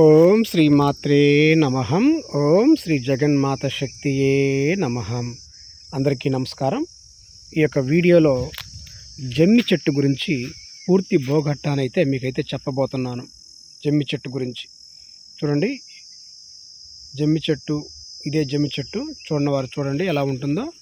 ఓం శ్రీ మాత్రే నమహం ఓం శ్రీ జగన్మాత శక్తియే నమహం అందరికీ నమస్కారం. ఈ యొక్క వీడియోలో జమ్మి చెట్టు గురించి పూర్తి బోగట్టానైతే మీకైతే చెప్పబోతున్నాను. జమ్మి చెట్టు గురించి. చూడండి. జమ్మి చెట్టు ఇదే జమ్మి చెట్టు. చూడండి వారు చూడండి ఎలా ఉంటుందో.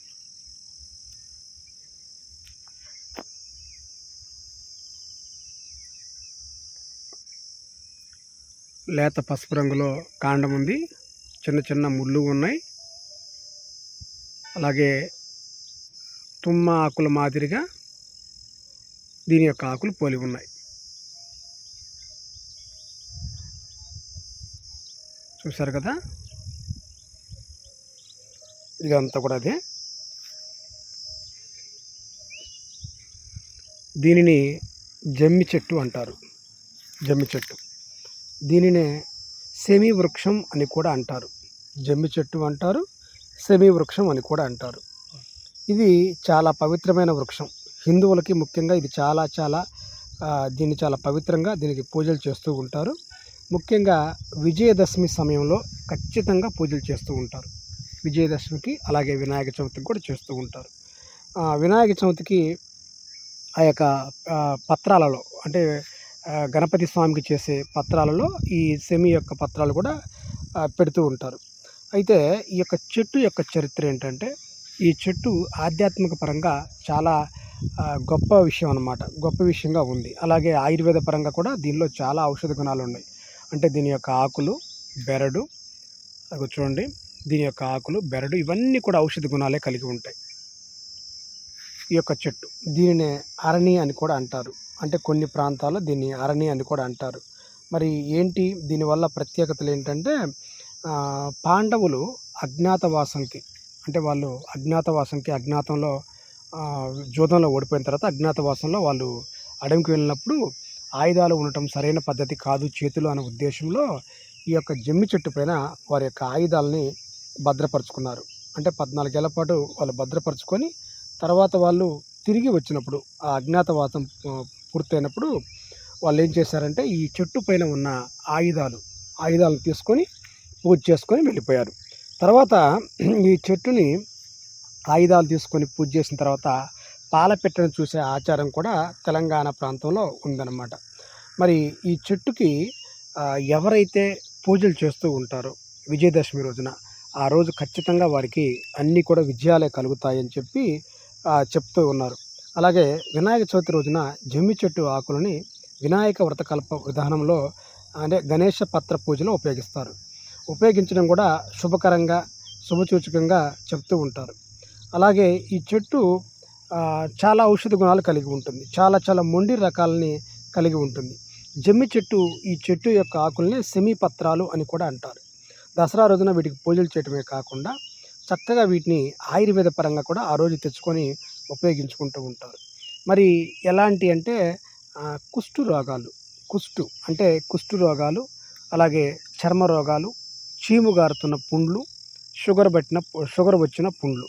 లేత పసుపు రంగులో కాండం ఉంది. చిన్న చిన్న ముళ్ళు ఉన్నాయి. అలాగే తుమ్మ ఆకుల మాదిరిగా దీని యొక్క ఆకులు పోలి ఉన్నాయి. చూసారు కదా? ఇదంతా కూడా అదే. దీనిని జమ్మి చెట్టు అంటారు. జమ్మి చెట్టు. దీనినే సెమీ వృక్షం అని కూడా అంటారు. జమ్మి చెట్టు అంటారు సెమీ వృక్షం అని కూడా అంటారు. ఇది చాలా పవిత్రమైన వృక్షం. హిందువులకి ముఖ్యంగా ఇది చాలా చాలా దీన్ని చాలా పవిత్రంగా దీనికి పూజలు చేస్తూ ఉంటారు. ముఖ్యంగా విజయదశమి సమయంలో ఖచ్చితంగా పూజలు చేస్తూ ఉంటారు. విజయదశమికి అలాగే వినాయక చవితికి కూడా చేస్తూ ఉంటారు. వినాయక చవితికి ఆ యొక్క పత్రాలలో అంటే గణపతి స్వామికి చేసే పత్రాలలో ఈ సెమి యొక్క పత్రాలు కూడా పెడుతూ ఉంటారు. అయితే ఈ యొక్క చెట్టు యొక్క చరిత్ర ఏంటంటే ఈ చెట్టు ఆధ్యాత్మిక పరంగా చాలా గొప్ప విషయం అన్నమాట. గొప్ప విషయంగా ఉంది. అలాగే ఆయుర్వేద పరంగా కూడా దీనిలో చాలా ఔషధ గుణాలు ఉన్నాయి. అంటే దీని యొక్క ఆకులు బెరడు అదిగో చూడండి. దీని యొక్క ఆకులు బెరడు ఇవన్నీ కూడా ఔషధ గుణాలే కలిగి ఉంటాయి. ఈ యొక్క చెట్టు. దీనినే అరణి అని కూడా అంటారు. అంటే కొన్ని ప్రాంతాల్లో దీన్ని అరణి అని కూడా అంటారు. మరి ఏంటి దీనివల్ల ప్రత్యేకతలు ఏంటంటే పాండవులు అజ్ఞాతవాసంకి అంటే వాళ్ళు అజ్ఞాతవాసంకి అజ్ఞాతంలో జూదంలో ఓడిపోయిన తర్వాత అజ్ఞాతవాసంలో వాళ్ళు అడవికి వెళ్ళినప్పుడు ఆయుధాలు ఉండటం సరైన పద్ధతి కాదు చేతులు అనే ఉద్దేశంలో ఈ యొక్క జమ్మి చెట్టు పైన వారి యొక్క ఆయుధాలని భద్రపరుచుకున్నారు. అంటే పద్నాలుగేళ్ళ పాటు వాళ్ళు భద్రపరుచుకొని తర్వాత వాళ్ళు తిరిగి వచ్చినప్పుడు ఆ అజ్ఞాతవాసం పూర్తయినప్పుడు వాళ్ళు ఏం చేశారంటే ఈ చెట్టు పైన ఉన్న ఆయుధాలు ఆయుధాలు తీసుకొని పూజ చేసుకొని వెళ్ళిపోయారు. తర్వాత ఈ చెట్టుని ఆయుధాలు తీసుకొని పూజ చేసిన తర్వాత పాలపెట్టను చూసే ఆచారం కూడా తెలంగాణ ప్రాంతంలో ఉందన్నమాట. మరి ఈ చెట్టుకి ఎవరైతే పూజలు చేస్తూ ఉంటారో విజయదశమి రోజున ఆ రోజు ఖచ్చితంగా వారికి అన్నీ కూడా విజయాలే కలుగుతాయని చెప్పి చెప్తూ ఉన్నారు. అలాగే వినాయక చవితి రోజున జమ్మి చెట్టు ఆకులని వినాయక వ్రతకల్ప విధానంలో అంటే గణేష పత్ర పూజలో ఉపయోగిస్తారు. ఉపయోగించడం కూడా శుభకరంగా శుభసూచకంగా చెప్తూ ఉంటారు. అలాగే ఈ చెట్టు చాలా ఔషధ గుణాలు కలిగి ఉంటుంది. చాలా చాలా మొండి రకాలని కలిగి ఉంటుంది. జమ్మి చెట్టు ఈ చెట్టు యొక్క ఆకుల్ని సెమీ పత్రాలు అని కూడా అంటారు. దసరా రోజున వీటికి పూజలు చేయడమే కాకుండా చక్కగా వీటిని ఆయుర్వేద పరంగా కూడా ఆ రోజు తెచ్చుకొని ఉపయోగించుకుంటూ ఉంటారు. మరి ఎలాంటి అంటే కుష్టు రోగాలు కుష్టు అంటే కుష్టు రోగాలు అలాగే చర్మ రోగాలు చీము గారుతున్న పుండ్లు షుగర్ పట్టిన షుగర్ వచ్చిన పుండ్లు.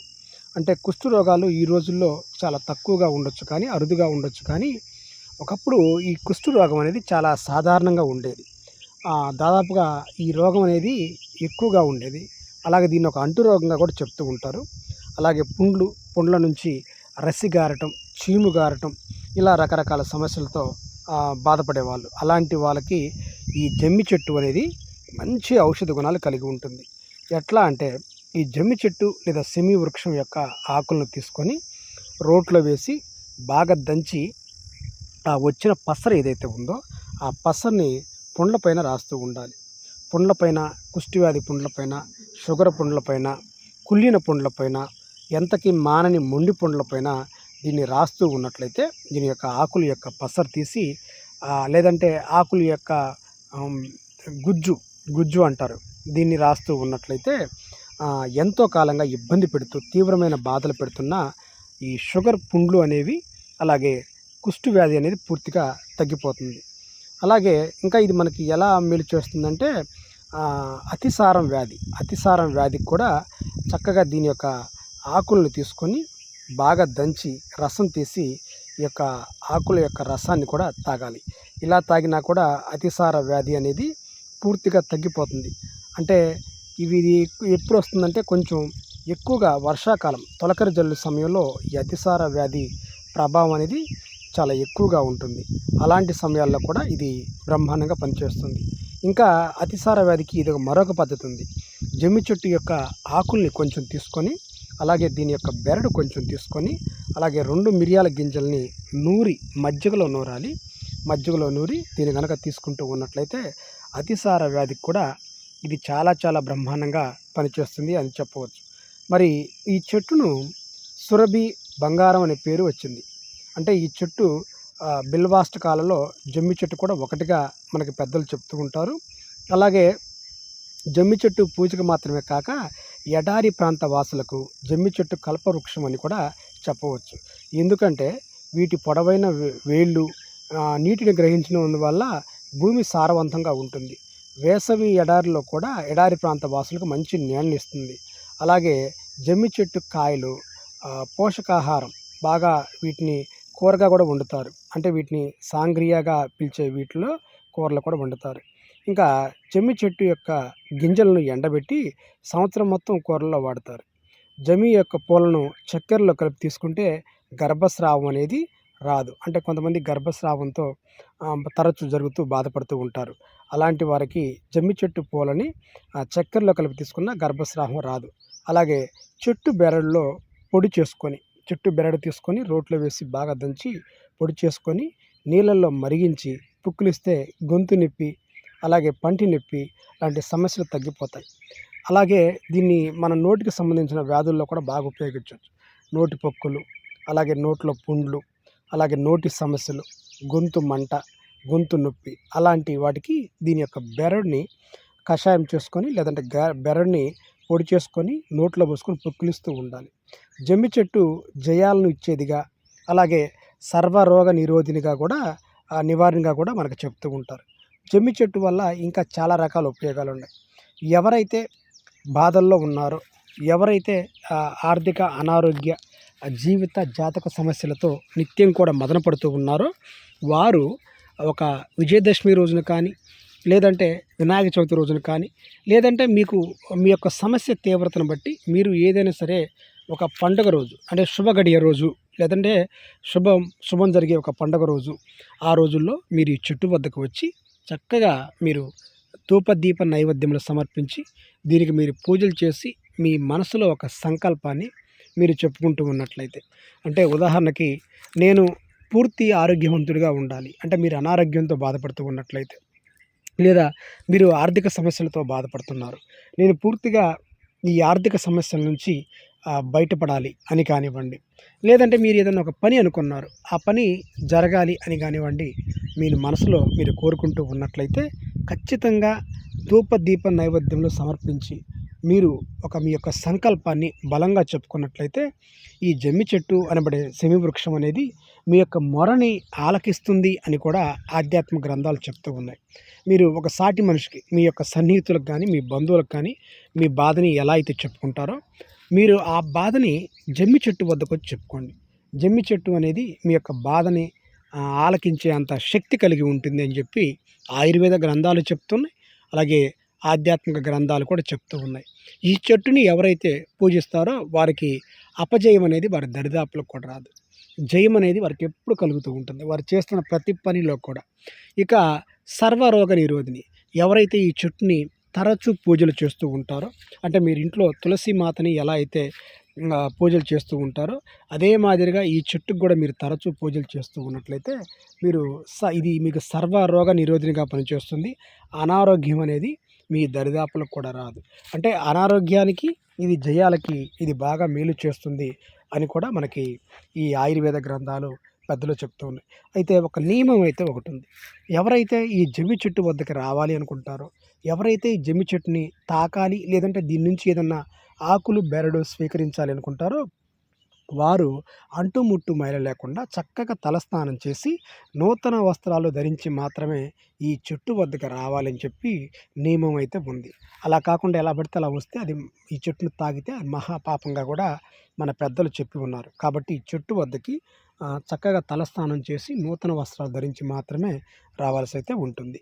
అంటే కుష్టు రోగాలు ఈ రోజుల్లో చాలా తక్కువగా ఉండొచ్చు కానీ అరుదుగా ఉండొచ్చు కానీ ఒకప్పుడు ఈ కుష్టు రోగం అనేది చాలా సాధారణంగా ఉండేది. దాదాపుగా ఈ రోగం అనేది ఎక్కువగా ఉండేది. అలాగే దీన్ని ఒక అంటు రోగంగా కూడా చెప్తూ ఉంటారు. అలాగే పుండ్లు పుండ్ల నుంచి రసి గారటం చీము గారటం ఇలా రకరకాల సమస్యలతో బాధపడేవాళ్ళు. అలాంటి వాళ్ళకి ఈ జమ్మి చెట్టు అనేది మంచి ఔషధ గుణాలు కలిగి ఉంటుంది. ఎట్లా అంటే ఈ జమ్మి చెట్టు లేదా సెమి వృక్షం యొక్క ఆకులను తీసుకొని రోట్లో వేసి బాగా దంచి ఆ వచ్చిన పసర ఏదైతే ఉందో ఆ పసర్ని పుండ్లపైన రాస్తూ ఉండాలి. పుండ్లపైన కుష్టివ్యాధి పుండ్లపైన షుగర్ పుండ్లపైన కుళ్ళిన పుండ్లపైన ఎంతకి మానని మొండి పండ్లపైన దీన్ని రాస్తూ ఉన్నట్లయితే దీని యొక్క ఆకుల యొక్క పసరు తీసి లేదంటే ఆకుల యొక్క గుజ్జు గుజ్జు అంటారు. దీన్ని రాస్తూ ఉన్నట్లయితే ఎంతో కాలంగా ఇబ్బంది పెడుతూ తీవ్రమైన బాధలు పెడుతున్న ఈ షుగర్ పుండ్లు అనేవి అలాగే కుష్టు వ్యాధి అనేది పూర్తిగా తగ్గిపోతుంది. అలాగే ఇంకా ఇది మనకి ఎలా మేలు చేస్తుందంటే అతిసారం వ్యాధి అతిసారం వ్యాధికి కూడా చక్కగా దీని యొక్క ఆకులను తీసుకొని బాగా దంచి రసం తీసి ఈ యొక్క ఆకుల యొక్క రసాన్ని కూడా తాగాలి. ఇలా తాగినా కూడా అతిసార వ్యాధి అనేది పూర్తిగా తగ్గిపోతుంది. అంటే ఇవి ఇది ఎప్పుడు వస్తుందంటే కొంచెం ఎక్కువగా వర్షాకాలం తొలకరి జల్లు సమయంలో ఈ అతిసార వ్యాధి ప్రభావం అనేది చాలా ఎక్కువగా ఉంటుంది. అలాంటి సమయాల్లో కూడా ఇది బ్రహ్మాండంగా పనిచేస్తుంది. ఇంకా అతిసార వ్యాధికి ఇది ఒక మరొక పద్ధతి ఉంది. జమ్మి చెట్టు యొక్క ఆకుల్ని కొంచెం తీసుకొని అలాగే దీని యొక్క బెరడు కొంచెం తీసుకొని అలాగే రెండు మిరియాల గింజల్ని నూరి మజ్జిగలో నూరాలి. మజ్జిగలో నూరి దీన్ని కనుక తీసుకుంటూ ఉన్నట్లయితే అతిసార వ్యాధికి కూడా ఇది చాలా చాలా బ్రహ్మాండంగా పనిచేస్తుంది అని చెప్పవచ్చు. మరి ఈ చెట్టును సురభి బంగారం అనే పేరు వచ్చింది. అంటే ఈ చెట్టు బిల్వాస్ట్ కాలంలో జమ్మి చెట్టు కూడా ఒకటిగా మనకి పెద్దలు చెప్తూ ఉంటారు. అలాగే జమ్మి చెట్టు పూజకు మాత్రమే కాక ఎడారి ప్రాంత వాసులకు జమ్మి చెట్టు కల్పవృక్షం అని కూడా చెప్పవచ్చు. ఎందుకంటే వీటి పొడవైన వే- వేళ్ళు నీటిని గ్రహించడం వల్ల భూమి సారవంతంగా ఉంటుంది. వేసవి ఎడారిలో కూడా ఎడారి ప్రాంత వాసులకు మంచి నీళ్ళని ఇస్తుంది. అలాగే జమ్మి చెట్టు కాయలు పోషకాహారం బాగా వీటిని కూరగా కూడా వండుతారు. అంటే వీటిని సాంగ్రియాగా పిలిచే వీటిలో కూరలు కూడా వండుతారు. ఇంకా జమ్మి చెట్టు యొక్క గింజలను ఎండబెట్టి సంవత్సరం మొత్తం కూరల్లో వాడతారు. జమి యొక్క పూలను చక్కెరలో కలిపి తీసుకుంటే గర్భస్రావం అనేది రాదు. అంటే కొంతమంది గర్భస్రావంతో తరచు జరుగుతూ బాధపడుతూ ఉంటారు. అలాంటి వారికి జమ్మి చెట్టు పూలని ఆ, చక్కెరలో కలిపి తీసుకున్న గర్భస్రావం రాదు. అలాగే చెట్టు బెరడులో పొడి చేసుకొని చెట్టు బెరడు తీసుకొని రోట్లో వేసి బాగా దంచి పొడి చేసుకొని నీళ్ళల్లో మరిగించి పుక్కులిస్తే గొంతు నొప్పి అలాగే పంటి నొప్పి లాంటి సమస్యలు తగ్గిపోతాయి. అలాగే దీన్ని మన నోటికి సంబంధించిన వ్యాధుల్లో కూడా బాగా ఉపయోగించవచ్చు. నోటి పొక్కులు అలాగే నోట్లో పుండ్లు అలాగే నోటి సమస్యలు గొంతు మంట గొంతు నొప్పి అలాంటి వాటికి దీని యొక్క బెరడుని కషాయం చేసుకొని లేదంటే గ బెరడుని పొడి చేసుకొని నోట్లో పోసుకొని పుక్కిలిస్తూ ఉండాలి. జమ్మి చెట్టు జయాలను ఇచ్చేదిగా అలాగే సర్వరోగ నిరోధినిగా కూడా ఆ, నివారణగా కూడా మనకు చెప్తూ ఉంటారు. జమ్మి చెట్టు వల్ల ఇంకా చాలా రకాల ఉపయోగాలు ఉన్నాయి ఎవరైతే బాధల్లో ఉన్నారో ఎవరైతే ఆర్థిక అనారోగ్య జీవిత జాతక సమస్యలతో నిత్యం కూడా మదన పడుతూ ఉన్నారో వారు ఒక విజయదశమి రోజున కానీ లేదంటే వినాయక చవితి రోజున కానీ లేదంటే మీకు మీ యొక్క సమస్య తీవ్రతను బట్టి మీరు ఏదైనా సరే ఒక పండుగ రోజు అంటే శుభ గడియ రోజు లేదంటే శుభం శుభం జరిగే ఒక పండుగ రోజు ఆ రోజుల్లో మీరు ఈ చెట్టు వద్దకు వచ్చి చక్కగా మీరు ధూపదీప నైవేద్యములు సమర్పించి దీనికి మీరు పూజలు చేసి మీ మనసులో ఒక సంకల్పాన్ని మీరు చెప్పుకుంటూ ఉన్నట్లయితే. అంటే ఉదాహరణకి నేను పూర్తి ఆరోగ్యవంతుడిగా ఉండాలి. అంటే మీరు అనారోగ్యంతో బాధపడుతూ ఉన్నట్లయితే. లేదా మీరు ఆర్థిక సమస్యలతో బాధపడుతున్నారు. నేను పూర్తిగా ఈ ఆర్థిక సమస్యల నుంచి బయటపడాలి అని కానివ్వండి. లేదంటే మీరు ఏదైనా ఒక పని అనుకున్నారు ఆ పని జరగాలి అని కానివ్వండి మీరు మనసులో మీరు కోరుకుంటూ ఉన్నట్లయితే ఖచ్చితంగా ధూపదీప నైవేద్యంలో సమర్పించి మీరు ఒక మీ యొక్క సంకల్పాన్ని బలంగా చెప్పుకున్నట్లయితే ఈ జమ్మి చెట్టు అనబడే సెమి వృక్షం అనేది మీ యొక్క మొరని ఆలకిస్తుంది అని కూడా ఆధ్యాత్మిక గ్రంథాలు చెప్తూ ఉన్నాయి. మీరు ఒక సాటి మనిషికి మీ యొక్క సన్నిహితులకు కానీ మీ బంధువులకు కానీ మీ బాధని ఎలా అయితే చెప్పుకుంటారో మీరు ఆ బాధని జమ్మి చెట్టు వద్దకు వచ్చి చెప్పుకోండి. జమ్మి చెట్టు అనేది మీ యొక్క బాధని ఆలకించే అంత శక్తి కలిగి ఉంటుంది అని చెప్పి ఆయుర్వేద గ్రంథాలు చెప్తున్నాయి. అలాగే ఆధ్యాత్మిక గ్రంథాలు కూడా చెప్తూ ఉన్నాయి. ఈ చెట్టుని ఎవరైతే పూజిస్తారో వారికి అపజయం అనేది వారి దరిదాపులకు కూడా రాదు. జయం అనేది వారికి ఎప్పుడు కలుగుతూ ఉంటుంది. వారు చేస్తున్న ప్రతి పనిలో కూడా. ఇక సర్వరోగ నిరోధిని ఎవరైతే ఈ చెట్టుని తరచూ పూజలు చేస్తూ ఉంటారో. అంటే మీరు ఇంట్లో తులసి మాతని ఎలా అయితే పూజలు చేస్తూ ఉంటారో అదే మాదిరిగా ఈ చెట్టుకు కూడా మీరు తరచూ పూజలు చేస్తూ ఉన్నట్లయితే మీరు స ఇది మీకు సర్వరోగ నిరోధినిగా పనిచేస్తుంది. అనారోగ్యం అనేది మీ దరిదాపులకు కూడా రాదు. అంటే అనారోగ్యానికి ఇది జయాలకి ఇది బాగా మేలు చేస్తుంది అని కూడా మనకి ఈ ఆయుర్వేద గ్రంథాలు పెద్దలు చెప్తూ ఉన్నాయి. అయితే ఒక నియమం అయితే ఒకటి ఉంది. ఎవరైతే ఈ జమ్మి చెట్టు వద్దకు రావాలి అనుకుంటారో ఎవరైతే ఈ జమ్మి చెట్టుని తాకాలి లేదంటే దీని నుంచి ఏదన్నా ఆకులు బెరడు స్వీకరించాలి అనుకుంటారో వారు అంటుముట్టు మైల లేకుండా చక్కగా తలస్నానం చేసి నూతన వస్త్రాలు ధరించి మాత్రమే ఈ చెట్టు వద్దకు రావాలని చెప్పి నియమం అయితే ఉంది. అలా కాకుండా ఎలా పడితే అలా వస్తే అది ఈ చెట్టును తాగితే అది మహాపాపంగా కూడా మన పెద్దలు చెప్పి ఉన్నారు. కాబట్టి ఈ చెట్టు వద్దకి చక్కగా తలస్నానం చేసి నూతన వస్త్రాలు ధరించి మాత్రమే రావాల్సి అయితే ఉంటుంది.